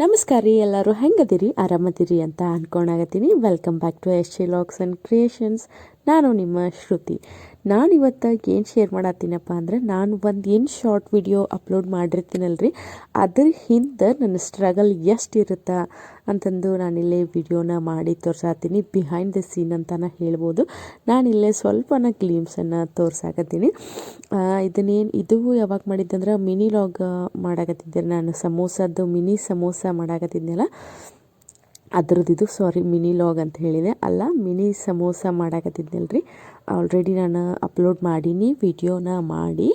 ನಮಸ್ಕಾರ ರೀ ಎಲ್ಲರೂ ಹೆಂಗದಿರಿ? ಆರಾಮದಿರಿ ಅಂತ ಅನ್ಕೊಂಡಾಗತ್ತೀನಿ. Welcome back to S locks and creations ನಾನು ನಿಮ್ಮ ಶ್ರುತಿ. ನಾನು ಇವತ್ತು ಏನು ಶೇರ್ ಮಾಡತ್ತೀನಪ್ಪ ಅಂದ್ರೆ ನಾನು ಒಂದು ಏನು ಶಾರ್ಟ್ ವಿಡಿಯೋ ಅಪ್ಲೋಡ್ ಮಾಡಿರ್ತೀನಲ್ರಿ, ಅದ್ರ ಹಿಂದೆ ನನ್ನ ಸ್ಟ್ರಗಲ್ ಎಷ್ಟು ಇರುತ್ತಾ ಅಂತಂದು ನಾನಿಲ್ಲೇ ವಿಡಿಯೋನ ಮಾಡಿ ತೋರ್ಸಾತೀನಿ ಬಿಹೈಂಡ್ ದ ಸೀನ್ ಅಂತಾನೆ ಹೇಳ್ಬೋದು. ನಾನಿಲ್ಲೇ ಸ್ವಲ್ಪನ ಕ್ಲೀಮ್ಸನ್ನು ತೋರ್ಸಾಕತ್ತೀನಿ. ಇದನ್ನೇನು, ಇದು ಯಾವಾಗ ಮಾಡಿದ್ದಂದ್ರೆ ಮಿನಿ ಲಾಗ್ ಮಾಡಾಕತ್ತಿದ್ದೆ. ನಾನು ಸಮೋಸದ್ದು ಮಿನಿ ಸಮೋಸ ಮಾಡಾಕತ್ತಿದ್ನಲ್ಲ ಅದ್ರದ್ದು ಇದು ಸಾರಿ ಮಿನಿ ಲಾಗ್ ಅಂತ ಹೇಳಿದೆ. ಅಲ್ಲ ಮಿನಿ ಸಮೋಸ ಮಾಡಾಕತ್ತಿದ್ನಲ್ರಿ. ಆಲ್ರೆಡಿ ನಾನು ಅಪ್ಲೋಡ್ ಮಾಡೀನಿ ವಿಡಿಯೋನ ಮಾಡಿ.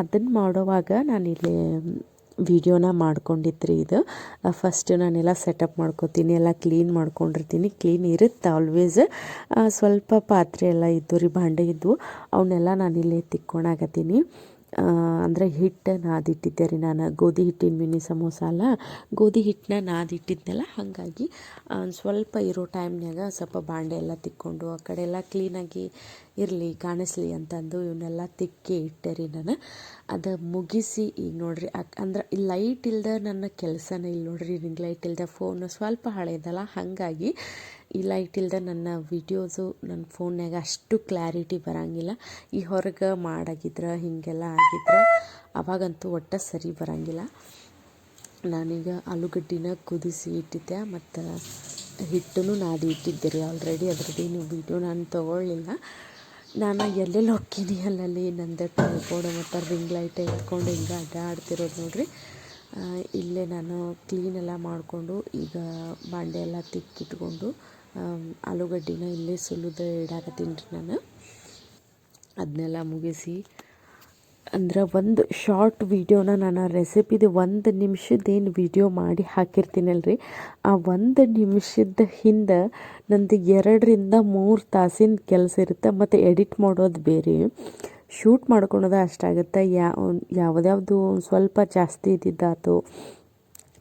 ಅದನ್ನು ಮಾಡೋವಾಗ ನಾನಿಲ್ಲಿ ವಿಡಿಯೋನ ಮಾಡ್ಕೊಂಡಿದ್ರಿ ಇದು. ಫಸ್ಟ್ ನಾನೆಲ್ಲ ಸೆಟಪ್ ಮಾಡ್ಕೋತೀನಿ, ಎಲ್ಲ ಕ್ಲೀನ್ ಮಾಡ್ಕೊಂಡಿರ್ತೀನಿ. ಕ್ಲೀನ್ ಇರುತ್ತೆ ಆಲ್ವೇಸ್ ಸ್ವಲ್ಪ ಪಾತ್ರೆ ಎಲ್ಲ ಇದ್ದು ರೀ ಭಾಂಡೆ ಇದ್ವು. ಅವನ್ನೆಲ್ಲ ನಾನಿಲ್ಲಿ ತಿಕ್ಕೊಳಕತ್ತೀನಿ ಅಂದರೆ ಹಿಟ್ಟನ್ನು ನಾದಿಟ್ಟಿದ್ದೆ ರೀ ನಾನು. ಗೋಧಿ ಹಿಟ್ಟಿನ ಮಿನಿ ಸಮೋಸ ಅಲ್ಲ. ಗೋಧಿ ಹಿಟ್ಟನ್ನ ನಾದಿಟ್ಟಿದ್ನಲ್ಲ, ಹಾಗಾಗಿ ಸ್ವಲ್ಪ ಇರೋ ಟೈಮ್ನಾಗ ಸ್ವಲ್ಪ ಬಾಂಡೆ ಎಲ್ಲ ತಿಕ್ಕೊಂಡು ಆ ಕಡೆ ಎಲ್ಲ ಕ್ಲೀನಾಗಿ ಇರಲಿ, ಕಾಣಿಸ್ಲಿ ಅಂತಂದು ಇವನ್ನೆಲ್ಲ ತಿಕ್ಕಿ ಇಟ್ಟೆ ರೀ ನಾನು. ಅದು ಮುಗಿಸಿ ಈಗ ನೋಡ್ರಿ ಅಂದ್ರೆ ಈ ಲೈಟ್ ಇಲ್ದ ನನ್ನ ಕೆಲಸನೇ ಇಲ್ಲ ನೋಡ್ರಿ ರಿಂಗ್ ಲೈಟ್ ಇಲ್ದ ಫೋನ್ ಸ್ವಲ್ಪ ಹಳೇದಲ್ಲ ಹಾಗಾಗಿ ಈ ಲೈಟ್ ಇಲ್ದ ನನ್ನ ವಿಡಿಯೋಸು ನನ್ನ ಫೋನ್ಯಾಗ ಅಷ್ಟು ಕ್ಲಾರಿಟಿ ಬರೋಂಗಿಲ್ಲ. ಈ ಹೊರಗೆ ಮಾಡಾಗಿದ್ರೆ, ಹೀಗೆಲ್ಲ ಆಗಿದ್ರೆ, ಅವಾಗಂತೂ ಒಟ್ಟು ಸರಿ ಬರೋಂಗಿಲ್ಲ. ನಾನೀಗ ಆಲೂಗಡ್ಡಿನ ಕುದಿಸಿ ಇಟ್ಟಿದ್ದೆ, ಮತ್ತು ಹಿಟ್ಟನ್ನು ನಾದಿ ಇಟ್ಟಿದ್ದೆ ರೀ ಆಲ್ರೆಡಿ ಅದ್ರದ್ದೇನು ವಿಡಿಯೋ ನಾನು ತೊಗೊಳ್ಳಿಲ್ಲ. ನಾನು ಎಲ್ಲೆಲ್ಲಿ ಹೋಗ್ತೀನಿ ಅಲ್ಲಲ್ಲಿ ನಂದು ಟ್ರೈಪೋಡ್ ಮತ್ತು ರಿಂಗ್ ಲೈಟ್ ಇಟ್ಕೊಂಡು ಹಿಂಗೆ ಅಡ್ಡಾಡ್ತಿರೋದು ನೋಡಿರಿ. ಇಲ್ಲೇ ನಾನು ಕ್ಲೀನೆಲ್ಲ ಮಾಡಿಕೊಂಡು ಈಗ ಬಾಂಡೆ ಎಲ್ಲ ತಿಕ್ಕಿಟ್ಕೊಂಡು ಆಲೂಗಡ್ಡಿನ ಇಲ್ಲೇ ಸುಲಿದು ಇಡಾಕತ್ತೀನಿ ರೀ ನಾನು. ಅದನ್ನೆಲ್ಲ ಮುಗಿಸಿ ಅಂದ್ರೆ ಒಂದು ಶಾರ್ಟ್ ವೀಡಿಯೋನ ನಾನು ರೆಸಿಪಿದು ಒಂದು ನಿಮಿಷದ್ದೇನು ವೀಡಿಯೋ ಮಾಡಿ ಹಾಕಿರ್ತೀನಲ್ರಿ. ಆ ಒಂದು ನಿಮಿಷದ ಹಿಂದೆ ನಂದು ಎರಡರಿಂದ ಮೂರು ತಾಸಿನ ಕೆಲಸ ಇರುತ್ತೆ, ಮತ್ತು ಎಡಿಟ್ ಮಾಡೋದು ಬೇರೆ. ಶೂಟ್ ಮಾಡ್ಕೊಳೋದು ಅಷ್ಟಾಗುತ್ತೆ ಯಾವ ಯಾವುದ್ಯಾವುದು ಸ್ವಲ್ಪ ಜಾಸ್ತಿ ಇದ್ದಿದ್ದಾತು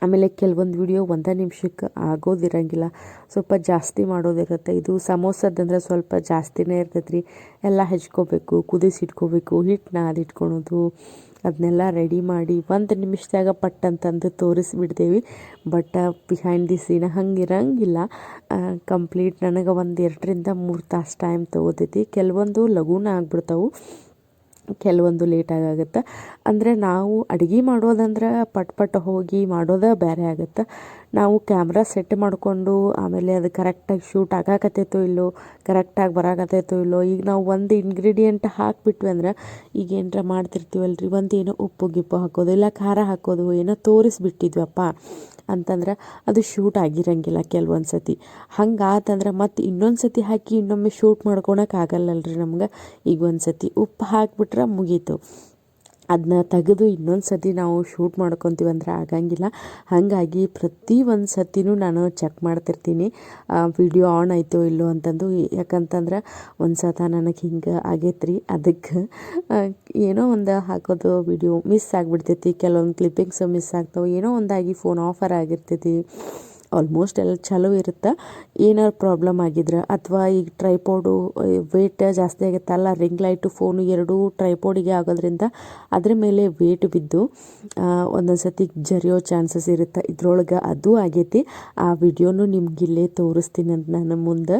ಆಮೇಲೆ ಕೆಲವೊಂದು ವಿಡಿಯೋ ಒಂದೇ ನಿಮಿಷಕ್ಕೆ ಆಗೋದಿರಂಗಿಲ್ಲ. ಸ್ವಲ್ಪ ಜಾಸ್ತಿ ಮಾಡೋದಿರುತ್ತೆ. ಇದು ಸಮೋಸದಂದ್ರೆ ಸ್ವಲ್ಪ ಜಾಸ್ತಿನೇ ಇರ್ತೈತೆ ರೀ ಎಲ್ಲ ಹೆಚ್ಕೋಬೇಕು ಕುದಿಸಿಟ್ಕೋಬೇಕು ಹಿಟ್ಟನ್ನ ಅದಿಟ್ಕೊಳೋದು ಅದನ್ನೆಲ್ಲ ರೆಡಿ ಮಾಡಿ ಒಂದು ನಿಮಿಷದಾಗ ಪಟ್ ಅಂತಂದು ತೋರಿಸ್ಬಿಡ್ತೇವೆ ಬಟ್ ಬಿಹೈಂಡ್ ದಿ ಸೀನ್ ಹಂಗೆ ಇರಂಗಿಲ್ಲ ಕಂಪ್ಲೀಟ್ ನನಗೆ ಒಂದು ಎರಡರಿಂದ ಮೂರು ತಾಸು ಟೈಮ್ ತೊಗೋತೈತಿ. ಕೆಲವೊಂದು ಲಘುನ ಆಗ್ಬಿಡ್ತಾವೆ. ಕೆಲವೊಂದು ಲೇಟಾಗಿ ಆಗುತ್ತೆ ಅಂದರೆ ನಾವು ಅಡುಗೆ ಮಾಡೋದಂದ್ರೆ ಪಟ್ ಪಟ್ ಹೋಗಿ ಮಾಡೋದೇ ಬೇರೆ ಆಗುತ್ತೆ. ನಾವು ಕ್ಯಾಮ್ರಾ ಸೆಟ್ ಮಾಡಿಕೊಂಡು ಆಮೇಲೆ ಅದು ಕರೆಕ್ಟಾಗಿ ಶೂಟ್ ಆಗಾಕತ್ತೈತೋ ಇಲ್ಲೋ, ಕರೆಕ್ಟಾಗಿ ಬರಾಕತ್ತೈತೋ ಇಲ್ಲೋ, ಈಗ ನಾವು ಒಂದು ಇಂಗ್ರೀಡಿಯೆಂಟ್ ಹಾಕಿಬಿಟ್ವಿ ಅಂದ್ರೆ ಈಗ ಏನರ ರೀ ಒಂದು ಏನೋ ಉಪ್ಪು, ಗಿಪ್ಪು ಹಾಕೋದು, ಇಲ್ಲ ಖಾರ ಹಾಕೋದು, ಏನೋ ತೋರಿಸ್ಬಿಟ್ಟಿದ್ವಪ್ಪ ಅಂತಂದ್ರೆ ಅದು ಶೂಟ್ ಆಗಿರಂಗಿಲ್ಲ ಕೆಲವೊಂದು ಸತಿ ಹಂಗಾತಂದ್ರೆ ಮತ್ತು ಇನ್ನೊಂದು ಸತಿ ಹಾಕಿ ಇನ್ನೊಮ್ಮೆ ಶೂಟ್ ಮಾಡ್ಕೊಳಕ್ಕೆ ಆಗಲ್ಲಲ್ರಿ ನಮ್ಗೆ? ಈಗ ಒಂದು ಸತಿ ಉಪ್ಪು ಹಾಕಿಬಿಟ್ರೆ ಮುಗೀತು. ಅದನ್ನ ತೆಗೆದು ಇನ್ನೊಂದು ಸತಿ ನಾವು ಶೂಟ್ ಮಾಡ್ಕೊತೀವಿ ಅಂದ್ರೆ ಆಗಂಗಿಲ್ಲ. ಹಾಗಾಗಿ ಪ್ರತಿ ಒಂದು ಸತಿನೂ ನಾನು ಚೆಕ್ ಮಾಡ್ತಿರ್ತೀನಿ. ವಿಡಿಯೋ ಆನ್ ಆಯಿತೋ ಇಲ್ಲೋ ಅಂತಂದು. ಯಾಕಂತಂದ್ರೆ ಒಂದು ಸತ ನನಗೆ ಹಿಂಗೆ ಆಗೈತ್ರಿ. ಅದಕ್ಕೆ ಏನೋ ಒಂದು ಹಾಕೋದು ವಿಡಿಯೋ ಮಿಸ್ ಆಗಿಬಿಡ್ತೈತಿ. ಕೆಲವೊಂದು ಕ್ಲಿಪ್ಪಿಂಗ್ಸು ಮಿಸ್ ಆಗ್ತಾವೆ. ಏನೋ ಒಂದಾಗಿ ಫೋನ್ ಆಫರ್ ಆಗಿರ್ತೈತಿ. ಆಲ್ಮೋಸ್ಟ್ ಎಲ್ಲ ಚಲೋ ಇರುತ್ತೆ? ಏನಾರು ಪ್ರಾಬ್ಲಮ್ ಆಗಿದ್ರೆ? ಅಥವಾ ಈಗ ಟ್ರೈಪೋಡು ವೇಟ್ ಜಾಸ್ತಿ ಆಗುತ್ತಲ್ಲ ರಿಂಗ್ ಲೈಟು ಫೋನು ಎರಡೂ ಟ್ರೈಪೋಡಿಗೆ ಆಗೋದ್ರಿಂದ ಅದ್ರ ಮೇಲೆ ವೇಟ್ ಬಿದ್ದು ಒಂದೊಂದು ಸತಿ ಜರಿಯೋ ಚಾನ್ಸಸ್ ಇರುತ್ತೆ? ಇದ್ರೊಳಗೆ ಅದು ಆಗೈತಿ. ಆ ವಿಡಿಯೋನು ನಿಮ್ಗೆ ಇಲ್ಲೇ ತೋರಿಸ್ತೀನಿ ಅಂತ ನಾನು ಮುಂದೆ.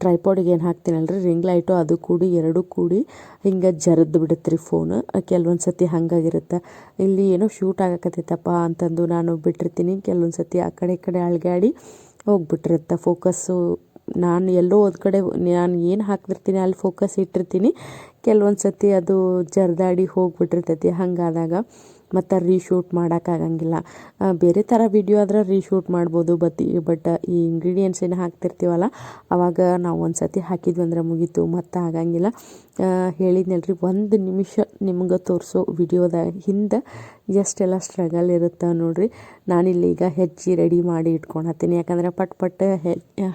ಟ್ರೈಪಾಡಿಗೆ ಏನು ಹಾಕ್ತೀನಲ್ರಿ? ರಿಂಗ್ ಲೈಟು ಅದು ಕೂಡಿ, ಎರಡು ಕೂಡಿ ಹಿಂಗೆ ಜರದ್ದು ಬಿಡುತ್ತೆ ರೀ ಫೋನು ಕೆಲವೊಂದು ಸತಿ ಹಾಗಾಗಿರುತ್ತೆ. ಇಲ್ಲಿ ಏನೋ ಶೂಟ್ ಆಗಕತ್ತೈತಪ್ಪ ಅಂತಂದು ನಾನು ಬಿಟ್ಟಿರ್ತೀನಿ. ಕೆಲವೊಂದು ಸತಿ ಆ ಕಡೆ ಈ ಕಡೆ ಅಳಗಾಡಿ ಹೋಗ್ಬಿಟ್ಟಿರುತ್ತೆ ಫೋಕಸ್ಸು ನಾನು ಎಲ್ಲೋ ಒಂದು ಕಡೆ ನಾನು ಏನು ಹಾಕ್ತಿರ್ತೀನಿ, ಅಲ್ಲಿ ಫೋಕಸ್ ಇಟ್ಟಿರ್ತೀನಿ. ಕೆಲವೊಂದು ಸತಿ ಅದು ಜರ್ದಾಡಿ ಹೋಗ್ಬಿಟ್ಟಿರ್ತೈತಿ ಹಾಗಾದಾಗ. ಮತ್ತು ರೀಶೂಟ್ ಮಾಡೋಕ್ಕಾಗಂಗಿಲ್ಲ ಬೇರೆ ಥರ ವಿಡಿಯೋ ಆದ್ರೆ ರೀಶೂಟ್ ಮಾಡ್ಬೋದು, ಬತ್ತಿ ಬಟ್ ಈ ಇಂಗ್ರೀಡಿಯೆಂಟ್ಸ್ ಏನು ಹಾಕ್ತಿರ್ತೀವಲ್ಲ ಆವಾಗ ನಾವು ಒಂದು ಸತಿ ಹಾಕಿದ್ವಿ ಅಂದರೆ ಮುಗೀತು, ಮತ್ತು ಆಗಂಗಿಲ್ಲ. ಹೇಳಿದ್ನಲ್ರಿ, ಒಂದು ನಿಮಿಷ ನಿಮ್ಗೆ ತೋರಿಸೋ ವಿಡಿಯೋದ ಹಿಂದೆ ಎಷ್ಟೆಲ್ಲ ಸ್ಟ್ರಗಲ್ ಇರುತ್ತೆ ನೋಡ್ರಿ. ನಾನಿಲ್ಲಿ ಈಗ ಹೆಚ್ಚಿ ರೆಡಿ ಮಾಡಿ ಇಟ್ಕೊಳತ್ತೀನಿ ಯಾಕಂದರೆ ಪಟ್ ಪಟ್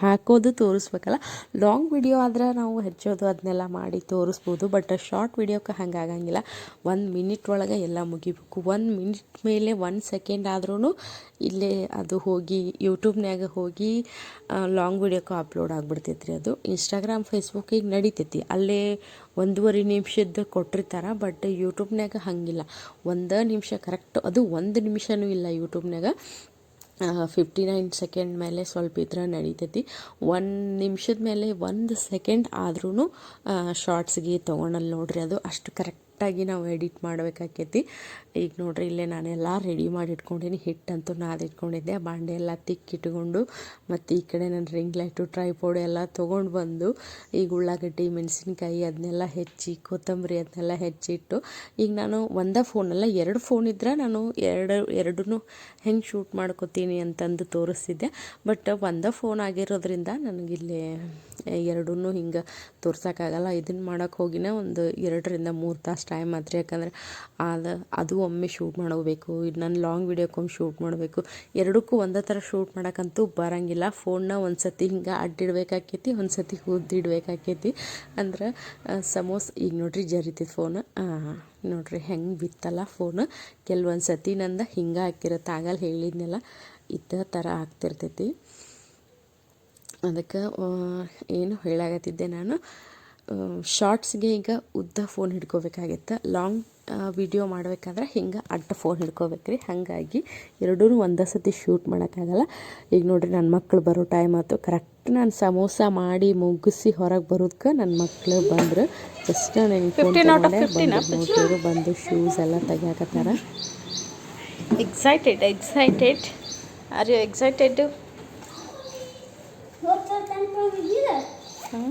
ಹಾಕೋದು ತೋರಿಸ್ಬೇಕಲ್ಲ. ಲಾಂಗ್ ವಿಡಿಯೋ ಆದ್ರೆ ನಾವು ಹೆಚ್ಚೋದು ಅದನ್ನೆಲ್ಲ ಮಾಡಿ ತೋರಿಸ್ಬೋದು. ಬಟ್ ಶಾರ್ಟ್ ವಿಡಿಯೋಕ್ಕೆ ಹಂಗೆ ಆಗಂಗಿಲ್ಲ ಒಂದು ಮಿನಿಟ್ ಒಳಗೆ ಎಲ್ಲ ಮುಗಿಬೇಕು. ಒಂದು ಮಿನಿಟ್ ಮೇಲೆ ಒಂದು ಸೆಕೆಂಡ್ ಆದ್ರೂ ಇಲ್ಲೇ ಅದು ಹೋಗಿ ಯೂಟ್ಯೂಬ್ನಾಗ ಹೋಗಿ ಲಾಂಗ್ ವಿಡಿಯೋಕ್ಕೆ ಅಪ್ಲೋಡ್ ಆಗಿಬಿಡ್ತೈತ್ರಿ ಅದು. ಇನ್ಸ್ಟಾಗ್ರಾಮ್ ಫೇಸ್ಬುಕ್ಕಿಗೆ ನಡಿತೈತಿ. ಅಲ್ಲೇ ಒಂದೂವರೆ ನಿಮಿಷದ್ದು ಕೊಟ್ಟಿರ್ತಾರೆ ಬಟ್ ಯೂಟ್ಯೂಬ್ನಾಗ ಹಾಗಿಲ್ಲ. ಒಂದು ನಿಮಿಷ ಕರೆಕ್ಟ್ ಅದು ಒಂದು ನಿಮಿಷವೂ ಇಲ್ಲ ಯೂಟ್ಯೂಬ್ನಾಗ ಫಿಫ್ಟಿ ನೈನ್ ಸೆಕೆಂಡ್ ಮೇಲೆ ಸ್ವಲ್ಪ ಇದ್ರೆ ನಡೀತೈತಿ. ಒಂದು ನಿಮಿಷದ ಮೇಲೆ ಒಂದು ಸೆಕೆಂಡ್ ಆದ್ರೂ ಶಾರ್ಟ್ಸ್ಗೆ ತೊಗೊಳಲ್ಲ ನೋಡ್ರಿ ಅದು ಅಷ್ಟು ಕರೆಕ್ಟಾಗಿ ನಾವು ಎಡಿಟ್ ಮಾಡಬೇಕಾಕೈತಿ. ಈಗ ನೋಡ್ರಿ, ಇಲ್ಲೇ ನಾನೆಲ್ಲ ರೆಡಿ ಮಾಡಿ ಇಟ್ಕೊಂಡೀನಿ ಹಿಟ್ಟಂತೂ ನಾದಿಟ್ಕೊಂಡಿದ್ದೆ. ಬಾಂಡೆ ಎಲ್ಲ ತಿಕ್ಕಿಟ್ಕೊಂಡು ಮತ್ತು ಈ ಕಡೆ ನಾನು ರಿಂಗ್ ಲೈಟು ಟ್ರೈಪೋಡ್ ಎಲ್ಲ ತೊಗೊಂಡು ಬಂದು ಈಗ ಉಳ್ಳಾಗಡ್ಡಿ, ಮೆಣಸಿನ್ಕಾಯಿ ಅದನ್ನೆಲ್ಲ ಹೆಚ್ಚಿ, ಕೊತ್ತಂಬರಿ ಅದನ್ನೆಲ್ಲ ಹೆಚ್ಚಿಟ್ಟು ಈಗ ನಾನು ಒಂದೇ ಫೋನಲ್ಲ ಎರಡು ಫೋನ್ ಇದ್ರೆ ನಾನು ಎರಡು ಎರಡೂ ಹೆಂಗೆ ಶೂಟ್ ಮಾಡ್ಕೋತೀನಿ ಅಂತಂದು ತೋರಿಸ್ತಿದ್ದೆ. ಬಟ್ ಒಂದೇ ಫೋನ್ ಆಗಿರೋದ್ರಿಂದ ನನಗಿಲ್ಲಿ ಎರಡೂ ಹಿಂಗೆ ತೋರ್ಸೋಕ್ಕಾಗಲ್ಲ. ಇದನ್ನು ಮಾಡೋಕ್ಕೆ ಹೋಗಿನ ಒಂದು ಎರಡರಿಂದ ಮೂರು ತಾಸು ಟೈಮ್ ಆತ್ರಿ. ಯಾಕಂದ್ರೆ ಅದು ಅದು ಒಮ್ಮೆ ಶೂಟ್ ಮಾಡಬೇಕು ಇದು ನಾನು ಲಾಂಗ್ ವಿಡಿಯೋಕ್ಕೊಮ್ಮೆ ಶೂಟ್ ಮಾಡಬೇಕು. ಎರಡಕ್ಕೂ ಒಂದೇ ಥರ ಶೂಟ್ ಮಾಡೋಕ್ಕಂತೂ ಬರೋಂಗಿಲ್ಲ. ಫೋನ್ನ ಒಂದು ಸತಿ ಹಿಂಗೆ ಅಡ್ಡಿಡ್ಬೇಕಾಕೈತಿ ಒಂದು ಸತಿ ಉದ್ದಿಡ್ಬೇಕಾಕೈತಿ ಅಂದ್ರೆ ಸಮೋಸ್ ಈಗ ನೋಡ್ರಿ ಜರಿತಿ ಫೋನ್ ನೋಡ್ರಿ ಹೆಂಗೆ ಬಿತ್ತಲ್ಲ ಫೋನ್ ಕೆಲವೊಂದು ಸತಿ ನಂದು ಹಿಂಗೆ ಹಾಕಿರುತ್ತೆ ಆಗಲ್ಲ ಹೇಳಿದ್ನೆಲ್ಲ ಇದ್ದ ಥರ ಆಗ್ತಿರ್ತೈತಿ. ಅದಕ್ಕೆ ಏನು ಹೇಳಾಗತ್ತಿದ್ದೆ ನಾನು. ಶಾರ್ಟ್ಸ್ಗೆ ಈಗ ಉದ್ದ ಫೋನ್ ಹಿಡ್ಕೋಬೇಕಾಗಿತ್ತು. ಲಾಂಗ್ ವಿಡಿಯೋ ಮಾಡ್ಬೇಕಾದ್ರೆ ಹಿಂಗೆ ಅಡ್ಡ ಫೋನ್ ಹಿಡ್ಕೋಬೇಕ್ರಿ. ಹಾಗಾಗಿ ಎರಡೂ ಒಂದೇ ಸತಿ ಶೂಟ್ ಮಾಡೋಕ್ಕಾಗಲ್ಲ. ಈಗ ನೋಡಿರಿ ನನ್ನ ಮಕ್ಕಳು ಬರೋ ಟೈಮ್ ಆಯ್ತು. ಕರೆಕ್ಟ್ ನಾನು ಸಮೋಸ ಮಾಡಿ ಮುಗಿಸಿ ಹೊರಗೆ ಬರೋದಕ್ಕೆ ನನ್ನ ಮಕ್ಕಳು ಬಂದರು. ಜಸ್ಟ್ ನಾನು ಫೋನ್ ಬಂದು ಶೂಸ್ ಎಲ್ಲ ತೆಗಿಯಾಕತ್ತಾರ. Excited excited are you excited ಹ್ಞೂ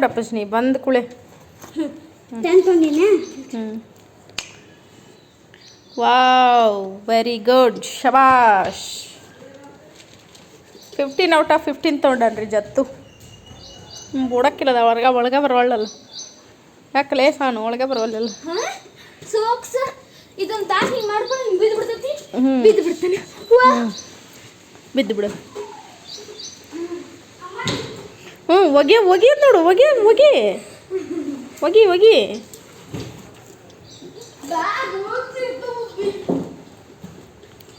ಬಿಡಪ್ಪ ನೀ ಬಂದ ಕುಳೆ. ಹ್ಞೂ ವಾವ್ ವೆರಿ ಗುಡ್ ಶಬಾಷ್. ಫಿಫ್ಟೀನ್ ಔಟ್ ಆಫ್ ಫಿಫ್ಟೀನ್ ತೊಗೊಂಡನ್ರಿ ಜತ್ತು. ಹ್ಞೂ ಬುಡಕ್ಕಿಲ್ಲದ ಒಳಗೆ ಒಳಗೆ ಬರವಳ್ಳಲ್ಲ ಯಾಕಲೇ ಸಾನು ಒಳಗೆ ಬರೋಲ್ಲ ಸೋಕ್ಸ್ ಇದೊಂದು ತಾಸು ಹಿಂಗೆ ಮಾಡ್ಕೊಂಡು ಬಿದ್ದು ಬಿಡ್ತೈತಿ? ಹ್ಞೂ ಬಿದ್ದು ಬಿಡ್ತಾನೆ. ಬಿದ್ದು ಬಿಡು. ಹ್ಞೂ ಒಗೆ ಒಗೆ ನೋಡು ಒಗೆ ಒಗೆ. ಒಗಿ ಒಗಿ.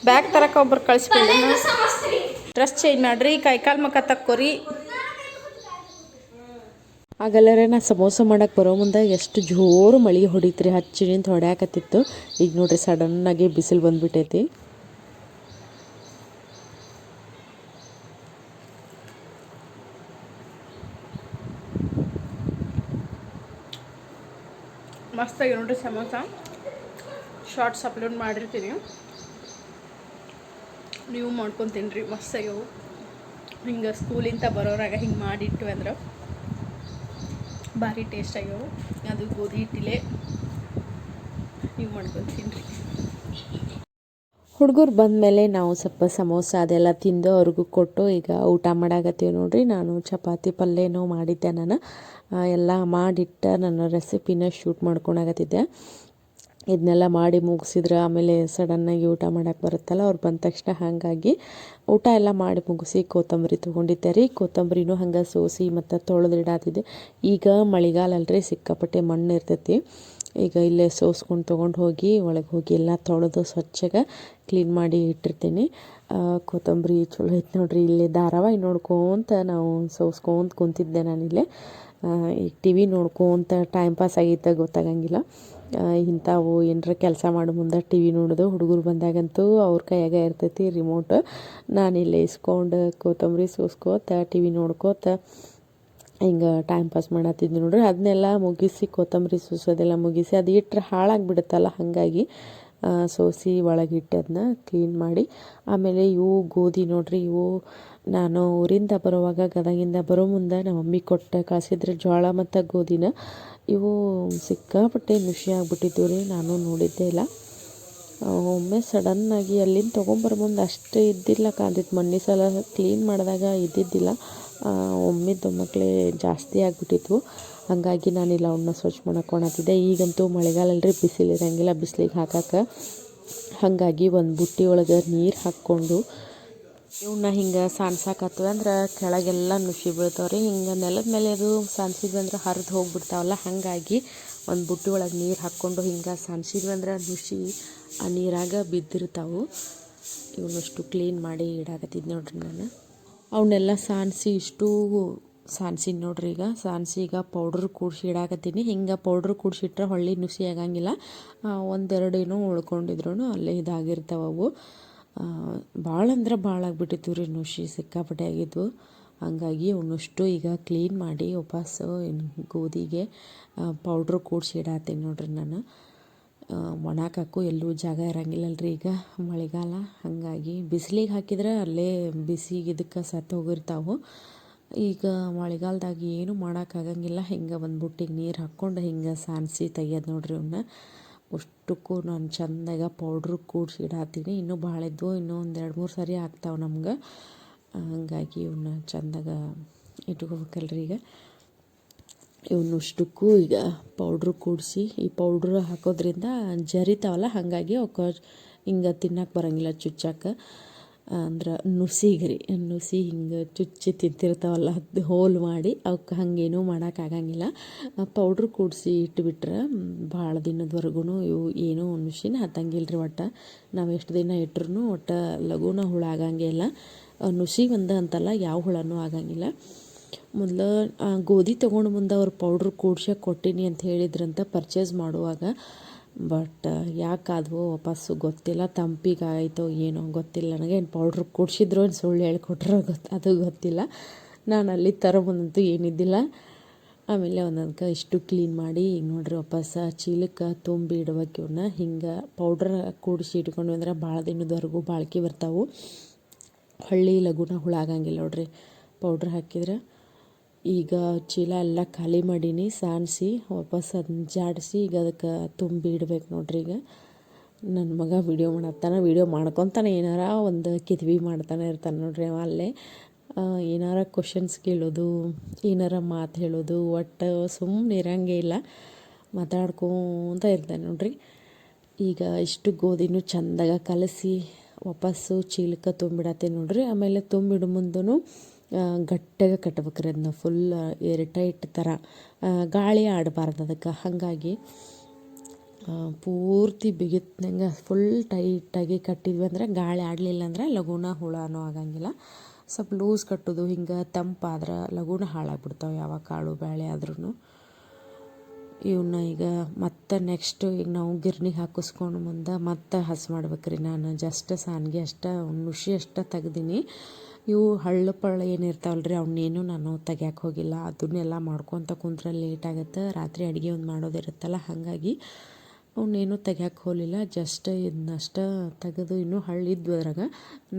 ಬ್ಯಾಗ್ ತರಕ ಒಬ್ರು ಕಳಿಸ್ಬಿಡಿ. ಡ್ರೆಸ್ ಚೇಂಜ್ ಮಾಡ್ರಿ ಕೈಕಾಲು ಮುಖ ತಕ್ಕೋರಿ. ಹಾಗಲ್ಲರೆ ನಾ ಸಮೋಸ ಮಾಡೋಕ್ಕೆ ಬರೋ ಮುಂದೆ ಎಷ್ಟು ಜೋರು ಮಳೆ ಹೊಡಿತ್ರಿ ಹಚ್ಚಿ ನಿಂತು ಹೊಡ್ಯಾಕತ್ತಿತ್ತು. ಈಗ ನೋಡ್ರಿ ಸಡನ್ನಾಗಿ ಬಿಸಿಲು ಬಂದ್ಬಿಟ್ಟೈತಿ ಮಸ್ತಾಗಿ ನೋಡ್ರಿ ಸಮೋಸ. ಶಾರ್ಟ್ಸ್ ಅಪ್ಲೋಡ್ ಮಾಡಿರ್ತೀನಿ. ನೀವು ಮಾಡ್ಕೊಂಡು ತಿನ್ರಿ ಮಸ್ತಾಗ್ಯವು ಹಿಂಗೆ ಸ್ಕೂಲಿಂದ ಬರೋರಾಗ ಹಿಂಗೆ ಮಾಡಿಟ್ಟು ಅಂದ್ರೆ ಭಾರಿ ಟೇಸ್ಟ್ ಆಗ್ಯವು ಅದು ಗೋಧಿ ಹಿಟ್ಟಿಲೆ ನೀವು ಮಾಡ್ಕೊಂಡು ತಿನ್ರಿ ಹುಡುಗರು ಬಂದಮೇಲೆ ನಾವು ಸ್ವಲ್ಪ ಸಮೋಸ ಅದೆಲ್ಲ ತಿಂದು ಅವ್ರಿಗೂ ಕೊಟ್ಟು ಈಗ ಊಟ ಮಾಡಾಕತ್ತೀವಿ ನೋಡಿರಿ. ನಾನು ಚಪಾತಿ ಪಲ್ಯನೂ ಮಾಡಿದ್ದೆ ನಾನು. ಎಲ್ಲ ಮಾಡಿಟ್ಟ ನನ್ನ ರೆಸಿಪಿನ ಶೂಟ್ ಮಾಡ್ಕೊಳಕತ್ತಿದ್ದೆ ಇದನ್ನೆಲ್ಲ ಮಾಡಿ ಮುಗಿಸಿದ್ರೆ ಆಮೇಲೆ ಸಡನ್ನಾಗಿ ಊಟ ಮಾಡೋಕ್ಕೆ ಬರುತ್ತಲ್ಲ, ಅವ್ರು ಬಂದ ತಕ್ಷಣ ಹಾಗಾಗಿ ಊಟ ಎಲ್ಲ ಮಾಡಿ ಮುಗಿಸಿ ಕೊತ್ತಂಬರಿ ತೊಗೊಂಡಿದ್ದೆ ರೀ. ಕೊತ್ತಂಬರಿನೂ ಹಂಗೆ ಸೋಸಿ ಮತ್ತು ತೊಳೆದಿಡಾತಿದ್ದೆ. ಈಗ ಮಳೆಗಾಲ ಅಲ್ರಿ ಸಿಕ್ಕಾಪಟ್ಟೆ ಮಣ್ಣು ಇರ್ತೈತಿ. ಈಗ ಇಲ್ಲೇ ಸೋಸ್ಕೊಂಡು ತೊಗೊಂಡು ಹೋಗಿ ಒಳಗೆ ಹೋಗಿ ಎಲ್ಲ ತೊಳೆದು ಸ್ವಚ್ಛಗೆ ಕ್ಲೀನ್ ಮಾಡಿ ಇಟ್ಟಿರ್ತೀನಿ. ಕೊತ್ತಂಬರಿ ಚಲೋ ಐತೆ ನೋಡ್ರಿ, ಇಲ್ಲಿ ಧಾರಾವಾಹಿ ನೋಡ್ಕೊಂತ ನಾವು ಸೋಸ್ಕೊಂತ ಕುಂತಿದ್ದೆ ನಾನಿಲ್ಲೇ ಈಗ ಟಿ ವಿ ನೋಡ್ಕೊಂತ ಟೈಮ್ ಪಾಸ್ ಆಗೈತೆ ಗೊತ್ತಾಗಂಗಿಲ್ಲ. ಇಂಥವು ಏನರ ಕೆಲಸ ಮಾಡೋ ಮುಂದೆ ಟಿ ವಿ ನೋಡೋದು. ಹುಡುಗರು ಬಂದಾಗಂತೂ ಅವ್ರ ಕೈಯಾಗ ಇರ್ತೈತಿ ರಿಮೋಟ್ ನಾನು ಇಲ್ಲೇ ಇಸ್ಕೊಂಡು ಕೊತ್ತಂಬರಿ ಸೋಸ್ಕೋತ ಟಿ ವಿ ನೋಡ್ಕೋತ ಹಿಂಗೆ ಟೈಮ್ ಪಾಸ್ ಮಾಡತ್ತಿದ್ವಿ ನೋಡ್ರಿ. ಅದನ್ನೆಲ್ಲ ಮುಗಿಸಿ ಕೊತ್ತಂಬರಿ ಸೋಸೋದೆಲ್ಲ ಮುಗಿಸಿ ಅದು ಇಟ್ಟರೆ ಹಾಳಾಗಿಬಿಡುತ್ತಲ್ಲ ಹಾಗಾಗಿ ಸೋಸಿ ಒಳಗಿಟ್ಟು ಅದನ್ನ ಕ್ಲೀನ್ ಮಾಡಿ. ಆಮೇಲೆ ಇವು ಗೋಧಿ ನೋಡ್ರಿ, ಇವು ನಾನು ಊರಿಂದ ಬರುವಾಗ, ಗದಗಿಂದ ಬರೋ ಮುಂದೆ ನಮ್ಮ ಮಮ್ಮಿ ಕೊಟ್ಟು ಕಳಿಸಿದ್ರೆ ಜೋಳ ಮತ್ತು ಗೋಧಿನ, ಇವು ಸಿಕ್ಕಾಪಟ್ಟೆ ನುಷಿ ಆಗಿಬಿಟ್ಟಿದ್ವು ರೀ, ನಾನು ನೋಡಿದ್ದೇ ಇಲ್ಲ. ಒಮ್ಮೆ ಸಡನ್ನಾಗಿ ಅಲ್ಲಿಂದ ತೊಗೊಂಬರೋ ಮುಂದೆ ಅಷ್ಟೇ ಇದ್ದಿಲ್ಲ ಕಾಂತಿತ್ತು ಮೊನ್ನೆ ಸಲ ಕ್ಲೀನ್ ಮಾಡಿದಾಗ ಇದ್ದಿದ್ದಿಲ್ಲ. ಒಮ್ಮಿದ್ದೊಮ್ಮಕ್ಲೆ ಜಾಸ್ತಿ ಆಗಿಬಿಟ್ಟಿತ್ತು. ಹಾಗಾಗಿ ನಾನಿಲ್ಲ ಅವನ್ನ ಸ್ವಚ್ಛ ಒಣತಿದ್ದೆ ಈಗಂತೂ ಮಳೆಗಾಲ ಅಲ್ರಿ ಬಿಸಿಲು ಇರೋಂಗಿಲ್ಲ ಬಿಸಿಲಿಗೆ ಹಾಕಕ್ಕೆ ಹಾಗಾಗಿ ಒಂದು ಬುಟ್ಟಿ ಒಳಗೆ ನೀರು ಹಾಕ್ಕೊಂಡು ಇವನ್ನ ಹಿಂಗೆ ಸಾಣ್ಸಾಕತ್ತವೆ ಅಂದ್ರೆ ಕೆಳಗೆಲ್ಲ ನುಷಿ ಬೀಳ್ತಾವ್ರಿ. ಹಿಂಗೆ ನೆಲದ ಮೇಲೆ ಅದು ಸಾನ್ಸಿದ್ವಿ ಅಂದ್ರೆ ಹರಿದು ಹೋಗ್ಬಿಡ್ತಾವಲ್ಲ, ಹಾಗಾಗಿ ಒಂದು ಬುಟ್ಟಿ ಒಳಗೆ ನೀರು ಹಾಕ್ಕೊಂಡು ಹಿಂಗೆ ಸಾನ್ಸಿದ್ವಿ ಅಂದ್ರೆ ನುಸಿ ಆ ನೀರಾಗ ಬಿದ್ದಿರ್ತಾವು. ಇವನ್ನಷ್ಟು ಕ್ಲೀನ್ ಮಾಡಿ ಇಡಾಕತ್ತಿದ್ದು ನೋಡ್ರಿ ನಾನು. ಅವನ್ನೆಲ್ಲ ಸಾಣಿಸಿ ಇಷ್ಟು ಸಾನ್ಸಿನ ನೋಡ್ರಿ ಈಗ. ಸಾನ್ಸಿ ಈಗ ಪೌಡ್ರ್ ಕೂಡಿಸಿ ಇಡಾಕತ್ತೀನಿ. ಹಿಂಗೆ ಪೌಡ್ರ್ ಕೂಡಿಸಿಟ್ರೆ ಹೊಳ್ಳಿ ನುಸಿ ಆಗಂಗಿಲ್ಲ. ಒಂದೆರಡು ಏನೋ ಉಳ್ಕೊಂಡಿದ್ರು ಅಲ್ಲೇ ಇದಾಗಿರ್ತಾವೆ ಅವು. ಭಾಳ ಅಂದ್ರೆ ಭಾಳ ಆಗಿಬಿಟ್ಟಿತ್ತು ರೀ ನುಸಿ ಸಿಕ್ಕಾಪಟ್ಟೆ ಆಗಿದ್ವು. ಹಂಗಾಗಿ ಅವನ್ನಷ್ಟು ಈಗ ಕ್ಲೀನ್ ಮಾಡಿ ವಾಪಸ್ಸು ಗೋಧಿಗೆ ಪೌಡ್ರ್ ಕೂಡಿಸಿ ಇಡಾತೀನಿ ನೋಡ್ರಿ ನಾನು. ಒಣಗಾಕು ಎಲ್ಲೂ ಜಾಗ ಇರಂಗಿಲ್ಲಲ್ರಿ ಈಗ ಮಳೆಗಾಲ. ಹಾಗಾಗಿ ಬಿಸಿಲಿಗೆ ಹಾಕಿದ್ರೆ ಅಲ್ಲೇ ಬಿಸಿಗೆ ಇದಕ್ಕೆ ಸತ್ತು ಹೋಗಿರ್ತಾವೆ. ಈಗ ಮಳೆಗಾಲದಾಗ ಏನು ಮಾಡೋಕ್ಕಾಗಂಗಿಲ್ಲ ಹಿಂಗೆ ಒಂದು ಬುಟ್ಟಿಗೆ ನೀರು ಹಾಕ್ಕೊಂಡು ಹಿಂಗೆ ಸಾನ್ಸಿ ತೆಗಿಯೋದು ನೋಡ್ರಿ ಅವನ್ನ ಅಷ್ಟಕ್ಕೂ ನಾನು ಚೆಂದಾಗ ಪೌಡ್ರ್ ಕೂಡಿಸಿ ಇಡಾತೀನಿ ಇನ್ನೂ ಭಾಳ ಇದ್ವು, ಇನ್ನೂ ಒಂದು ಎರಡು ಮೂರು ಸರಿ ಆಗ್ತಾವೆ ನಮ್ಗೆ. ಹಂಗಾಗಿ ಇವನ್ನ ಚೆಂದಾಗ ಇಟ್ಕೋಬೇಕಲ್ರಿ ಈಗ. ಇವನ್ನಷ್ಟಕ್ಕೂ ಈಗ ಪೌಡ್ರ್ ಕೂಡಿಸಿ, ಈ ಪೌಡ್ರ್ ಹಾಕೋದ್ರಿಂದ ಜರಿತಾವಲ್ಲ, ಹಾಗಾಗಿ ಅವ್ಕ ಹಿಂಗೆ ತಿನ್ನಕ್ಕೆ ಬರೋಂಗಿಲ್ಲ ಚುಚ್ಚಾಕ. ಅಂದ್ರೆ ನುಸಿಗ್ರಿ, ನುಸಿ ಹಿಂಗೆ ಚುಚ್ಚಿ ತಿಂತಿರ್ತಾವಲ್ಲ, ಅದು ಹೋಲ್ ಮಾಡಿ ಅವಕ್ಕೆ ಹಾಗೇನೂ ಮಾಡೋಕ್ಕಾಗಂಗಿಲ್ಲ ಪೌಡ್ರ್ ಕೂಡಿಸಿ ಇಟ್ಬಿಟ್ರೆ, ಭಾಳ ದಿನದವರೆಗೂ ಇವು ಏನೂ ನುಸಿನ ಹತ್ತಂಗಿಲ್ಲ ರೀ ಒಟ್ಟು. ನಾವು ಎಷ್ಟು ದಿನ ಇಟ್ರೂ ಒಟ್ಟು ಲಘುನ ಹುಳ ಆಗಂಗಿಲ್ಲ ನುಸಿ ಒಂದು ಅಂತಲ್ಲ ಯಾವ ಹುಳನೂ ಆಗಂಗಿಲ್ಲ. ಮೊದಲು ಗೋಧಿ ತೊಗೊಂಡು ಮುಂದೆ ಅವ್ರು ಪೌಡ್ರ್ ಕೂಡ್ಸಕ್ಕೆ ಕೊಟ್ಟೀನಿ ಅಂತ ಹೇಳಿದ್ರಂತ ಪರ್ಚೇಸ್ ಮಾಡುವಾಗ ಬಟ್ ಯಾಕಾದ್ವೋ ವಾಪಸ್ಸು ಗೊತ್ತಿಲ್ಲ ತಂಪಿಗೆ ಆಯಿತೋ ಏನೋ ಗೊತ್ತಿಲ್ಲ ನನಗೆ ಏನು ಪೌಡ್ರ್ ಕೂಡ್ಸಿದ್ರು ಏನು ಸುಳ್ಳು ಹೇಳ್ಕೊಟ್ರೋ ಗೊತ್ತು ಅದು ಗೊತ್ತಿಲ್ಲ. ನಾನು ಅಲ್ಲಿ ತರೋಬಂದಂತೂ ಏನಿದ್ದಿಲ್ಲ. ಆಮೇಲೆ ಒಂದೊಂದ್ಕೆ ಇಷ್ಟು ಕ್ಲೀನ್ ಮಾಡಿ ಈಗ ನೋಡ್ರಿ ವಾಪಸ್ ಚೀಲಕ್ಕೆ ತುಂಬಿ ಇಡ್ಬೇಕು ಇವನ್ನ ಹಿಂಗೆ ಪೌಡ್ರ್ ಕೂಡಿಸಿ ಇಟ್ಕೊಂಡ್ವಿ ಅಂದ್ರೆ ಭಾಳ ದಿನದವರೆಗೂ ಬಾಳ್ಕೆ ಬರ್ತಾವೆ. ಹಳ್ಳಿ ಲಗುನ ಹುಳ ಆಗಂಗಿಲ್ಲ ನೋಡ್ರಿ. ಪೌಡ್ರ್ ಹಾಕಿದ್ರೆ ಈಗ ಚೀಲ ಎಲ್ಲ ಖಾಲಿ ಮಾಡೀನಿ ಸಾಣಿಸಿ ವಾಪಸ್ ಅದನ್ನ ಜಾಡಿಸಿ ಈಗ ಅದಕ್ಕೆ ತುಂಬಿ ಇಡ್ಬೇಕು ನೋಡ್ರಿ ಈಗ. ನನ್ನ ಮಗ ವಿಡಿಯೋ ಮಾಡತ್ತಾನ ವೀಡಿಯೋ ಮಾಡ್ಕೊತಾನೆ, ಏನಾರ ಒಂದು ಕಿತ್ವಿ ಮಾಡ್ತಾನೆ ಇರ್ತಾನೆ ನೋಡ್ರಿ ಅವ ಅಲ್ಲೇ. ಏನಾರ ಕ್ವಶನ್ಸ್ ಕೇಳೋದು, ಏನಾರ ಮಾತು ಹೇಳೋದು, ಒಟ್ಟು ಸುಮ್ಮನೆ ಇರಂಗೇ ಇಲ್ಲ, ಮಾತಾಡ್ಕೊತ ಇರ್ತಾನೆ ನೋಡ್ರಿ. ಈಗ ಇಷ್ಟು ಗೋಧಿನೂ ಚೆಂದಾಗ ಕಲಸಿ ವಾಪಸ್ಸು ಚೀಲಕ್ಕೆ ತುಂಬಿಡತ್ತೆ ನೋಡ್ರಿ, ಆಮೇಲೆ ತುಂಬಿಡ ಮುಂದೂ ಗಟ್ಟಿಗೆ ಕಟ್ಬೇಕ್ರಿ ಅದನ್ನ ಫುಲ್ ಏರ್ಟೈಟ್ ಥರ ಗಾಳಿ ಆಡಬಾರ್ದು ಅದಕ್ಕೆ. ಹಾಗಾಗಿ ಪೂರ್ತಿ ಬಿಗಿತ್ನಂಗೆ ಫುಲ್ ಟೈಟಾಗಿ ಕಟ್ಟಿದ್ವಿ ಅಂದರೆ ಗಾಳಿ ಆಡಲಿಲ್ಲ ಅಂದ್ರೆ ಲಘುನ ಹುಳನೂ ಆಗಂಗಿಲ್ಲ. ಸ್ವಲ್ಪ ಲೂಸ್ ಕಟ್ಟೋದು, ಹಿಂಗೆ ತಂಪಾದ್ರೆ ಲಘುನ ಹಾಳಾಗ್ಬಿಡ್ತಾವೆ ಯಾವ ಕಾಳು ಬೇಳೆ ಆದ್ರೂ ಇವನ್ನ ಈಗ ಮತ್ತೆ ನೆಕ್ಸ್ಟ್ ಈಗ ನಾವು ಗಿರ್ನಿಗೆ ಹಾಕಿಸ್ಕೊಂಡು ಮುಂದೆ ಮತ್ತೆ ಹಸಿ ಮಾಡ್ಬೇಕ್ರಿ ನಾನು. ಜಸ್ಟ್ ಸಾನ್ಗೆ ಅಷ್ಟ, ನುಷಿ ಅಷ್ಟ ತೆಗ್ದೀನಿ. ಇವು ಹಳ್ಳು ಪಳ್ಳು ಏನಿರ್ತಾವಲ್ಲ ರೀ ಅವನ್ನೇನು ನಾನು ತೆಗ್ಯಾಕೆ ಹೋಗಿಲ್ಲ. ಅದನ್ನೆಲ್ಲ ಮಾಡ್ಕೊತ ಕುಂತ್ರೆ ಲೇಟ್ ಆಗುತ್ತೆ. ರಾತ್ರಿ ಅಡುಗೆ ಒಂದು ಮಾಡೋದಿರುತ್ತಲ್ಲ, ಹಾಗಾಗಿ ಅವನ್ನೇನು ತೆಗ್ಯಾಕೆ ಹೋಗಲಿಲ್ಲ ಜಸ್ಟ್ ಇದನ್ನಷ್ಟ ತೆಗೆದು ಇನ್ನೂ ಹಳ್ಳಿದ್ವು ಅದ್ರಾಗ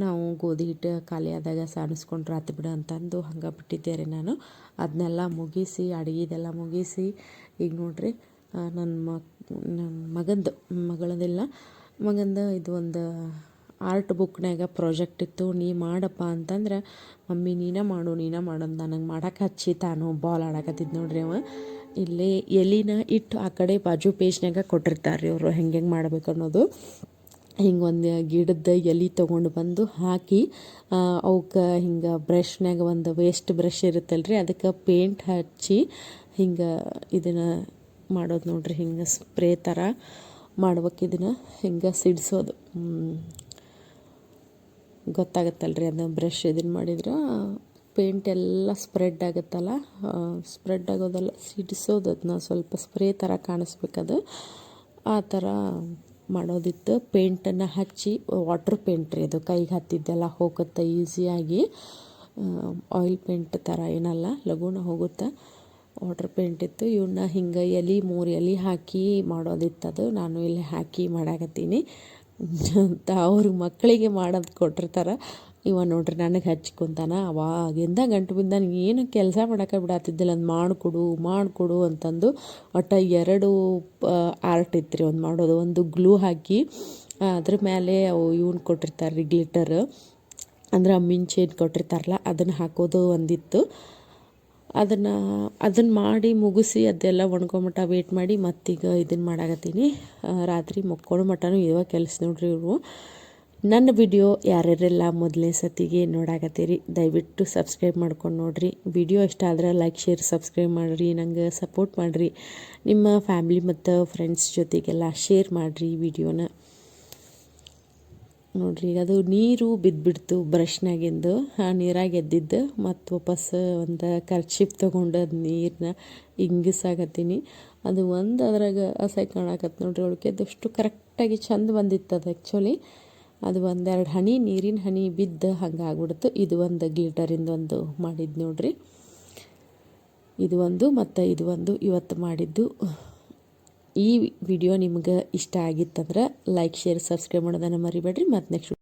ನಾವು ಗೋಧಿ ಹಿಟ್ಟು ಖಾಲಿ ಆದಾಗ ಸಾಣಿಸ್ಕೊಂಡು ರಾತ್ರಿ ಬಿಡು ಅಂತಂದು ಹಂಗೆ ಬಿಟ್ಟಿದ್ದೆ ರೀ ನಾನು. ಅದನ್ನೆಲ್ಲ ಮುಗಿಸಿ ಅಡುಗೆದೆಲ್ಲ ಮುಗಿಸಿ, ಈಗ ನೋಡ್ರಿ ನನ್ನ ಮ ನನ್ನ ಮಗಂದು, ಮಗಳದಿಲ್ಲ. ಮಗಂದು ಇದು ಒಂದು ಆರ್ಟ್ ಬುಕ್ನಾಗ ಪ್ರಾಜೆಕ್ಟ್ ಇತ್ತು, ನೀ ಮಾಡಪ್ಪ ಅಂತಂದ್ರೆ, ಮಮ್ಮಿ ನೀನೇ ಮಾಡು ನೀನೇ ಮಾಡು ನನಗೆ ಮಾಡಕ್ಕೆ ಹಚ್ಚಿ ತಾನು ಬಾಲ್ ಆಡಕತ್ತಿದ್ದು ನೋಡ್ರಿ ಅವ. ಇಲ್ಲಿ ಎಲಿನ ಇಟ್ಟು ಆ ಕಡೆ ಬಾಜು ಪೇಜ್ನಾಗ ಕೊಟ್ಟಿರ್ತಾರೆ ರೀ ಅವರು, ಹೆಂಗೆ ಹೆಂಗೆ ಮಾಡ್ಬೇಕು ಅನ್ನೋದು. ಹಿಂಗೆ ಒಂದು ಗಿಡದ ಎಲೆ ತೊಗೊಂಡು ಬಂದು ಹಾಕಿ ಅವಕ್ಕೆ ಹಿಂಗೆ ಬ್ರಷ್ನಾಗ ಒಂದು ವೇಸ್ಟ್ ಬ್ರಷ್ ಇರುತ್ತಲ್ಲ ರೀ ಅದಕ್ಕೆ ಪೇಂಟ್ ಹಚ್ಚಿ ಹಿಂಗೆ ಇದನ್ನು ಮಾಡೋದು ನೋಡ್ರಿ, ಹಿಂಗೆ ಸ್ಪ್ರೇ ಥರ ಮಾಡ್ಬೇಕು ಇದನ್ನು, ಹಿಂಗೆ ಸಿಡಿಸೋದು. ಗೊತ್ತಾಗತ್ತಲ್ಲ ರೀ ಅದನ್ನ ಬ್ರಷ್ ಇದನ್ನು ಮಾಡಿದ್ರೆ ಪೇಂಟ್ ಎಲ್ಲ ಸ್ಪ್ರೆಡ್ ಆಗುತ್ತಲ್ಲ ಸ್ಪ್ರೆಡ್ ಆಗೋದಲ್ಲ ಸಿಡಿಸೋದು ಅದನ್ನ ಸ್ವಲ್ಪ ಸ್ಪ್ರೇ ಥರ ಕಾಣಿಸ್ಬೇಕದು. ಆ ಥರ ಮಾಡೋದಿತ್ತು. ಪೇಂಟನ್ನು ಹಚ್ಚಿ ವಾಟ್ರ್ ಪೇಂಟ್ ರೀ ಅದು ಕೈಗೆ ಹತ್ತಿದ್ದೆಲ್ಲ ಹೋಗುತ್ತೆ ಈಸಿಯಾಗಿ ಆಯಿಲ್ ಪೇಂಟ್ ಥರ ಏನಲ್ಲ ಲಘುನ ಹೋಗುತ್ತೆ. ವಾಟ್ರ್ ಪೇಂಟ್ ಇತ್ತು. ಇವನ್ನ ಹಿಂಗೆ ಎಲೆ ಮೂರು ಎಲೆ ಹಾಕಿ ಮಾಡೋದಿತ್ತದು. ನಾನು ಇಲ್ಲಿ ಹಾಕಿ ಮಾಡಾಕತ್ತೀನಿ. ಅಂತ ಅವ್ರ ಮಕ್ಕಳಿಗೆ ಮಾಡೋದು ಕೊಟ್ಟಿರ್ತಾರೆ. ಇವ ನೋಡ್ರಿ ನನಗೆ ಹಚ್ಕೊಂತಾನ ಅವಾಗಿಂದ ಗಂಟು ಬಿದ್ದ ಏನು ಕೆಲಸ ಮಾಡೋಕೆ ಬಿಡಾತಿದ್ದಿಲ್ಲ ಅದು ಮಾಡಿಕೊಡು ಮಾಡಿಕೊಡು ಅಂತಂದು ಒಟ್ಟು ಎರಡು ಆರ್ಟ್ ಇತ್ತು ರೀ ಒಂದು ಮಾಡೋದು. ಒಂದು ಗ್ಲೂ ಹಾಕಿ ಅದ್ರ ಮೇಲೆ ಅವು ಇವ್ನ ಕೊಟ್ಟಿರ್ತಾರೆ ರೀ ಗ್ಲಿಟರ್ ಅಂದ್ರೆ ಮಿಂಚೇನು ಕೊಟ್ಟಿರ್ತಾರಲ್ಲ, ಅದನ್ನು ಹಾಕೋದು ಒಂದಿತ್ತು. ಅದನ್ನು ಅದನ್ನು ಮಾಡಿ ಮುಗಿಸಿ ಅದೆಲ್ಲ ಒಣ್ಕೊಂಬಿಟ್ಟ ವೇಟ್ ಮಾಡಿ ಮತ್ತೀಗ ಇದನ್ನು ಮಾಡಾಕತ್ತೀನಿ. ರಾತ್ರಿ ಮಕ್ಕೊಳ್ಳೋ ಮಟ್ಟನೂ ಇವಾಗ ಕೆಲಸ ನೋಡ್ರಿ ಇವರು. ನನ್ನ ವಿಡಿಯೋ ಯಾರ್ಯಾರೆಲ್ಲ ಮೊದಲನೇ ಸತಿಗೆ ನೋಡಾಕತ್ತೀರಿ, ದಯವಿಟ್ಟು ಸಬ್ಸ್ಕ್ರೈಬ್ ಮಾಡ್ಕೊಂಡು ನೋಡಿರಿ. ವಿಡಿಯೋ ಇಷ್ಟ ಆದ್ರೆ ಲೈಕ್ ಶೇರ್ ಸಬ್ಸ್ಕ್ರೈಬ್ ಮಾಡಿರಿ. ನಂಗೆ ಸಪೋರ್ಟ್ ಮಾಡಿರಿ. ನಿಮ್ಮ ಫ್ಯಾಮ್ಲಿ ಮತ್ತು ಫ್ರೆಂಡ್ಸ್ ಜೊತೆಗೆಲ್ಲ ಶೇರ್ ಮಾಡಿರಿ ವಿಡಿಯೋನ. ನೋಡ್ರಿ, ಅದು ನೀರು ಬಿದ್ದುಬಿಡ್ತು ಬ್ರಷ್ನಾಗಿಂದು ಆ ನೀರಾಗ ಎದ್ದಿದ್ದು. ಮತ್ತು ವಾಪಸ್ ಒಂದು ಕರ್ಚಿಪ್ ತೊಗೊಂಡು ಅದು ನೀರನ್ನ ಹಿಂಗಿಸಾಕತ್ತೀನಿ ಅದು ಒಂದು ಅದ್ರಾಗ ಅಸಹ್ಯ ಕಾಣಕತ್ತೆ ನೋಡ್ರಿ ಉಳ್ಕೆದಷ್ಟು ಕರೆಕ್ಟಾಗಿ ಚಂದ ಬಂದಿತ್ತು ಅದು ಆ್ಯಕ್ಚುಲಿ ಅದು ಒಂದೆರಡು ಹನಿ, ನೀರಿನ ಹನಿ ಬಿದ್ದು ಹಂಗೆ ಆಗ್ಬಿಡ್ತು. ಇದು ಒಂದು ಗ್ಲಿಟರಿಂದ ಒಂದು ಮಾಡಿದ್ದು ನೋಡ್ರಿ. ಇದು ಒಂದು ಮತ್ತು ಇದು ಒಂದು ಇವತ್ತು ಮಾಡಿದ್ದು. ಈ ವಿಡಿಯೋ ನಿಮ್ಗೆ ಇಷ್ಟ ಆಗಿತ್ತಂದ್ರೆ ಲೈಕ್ ಶೇರ್ ಸಬ್ಸ್ಕ್ರೈಬ್ ಮಾಡೋದನ್ನು ಮರಿಬೇಡ್ರಿ. ಮತ್ತು ನೆಕ್ಸ್ಟ್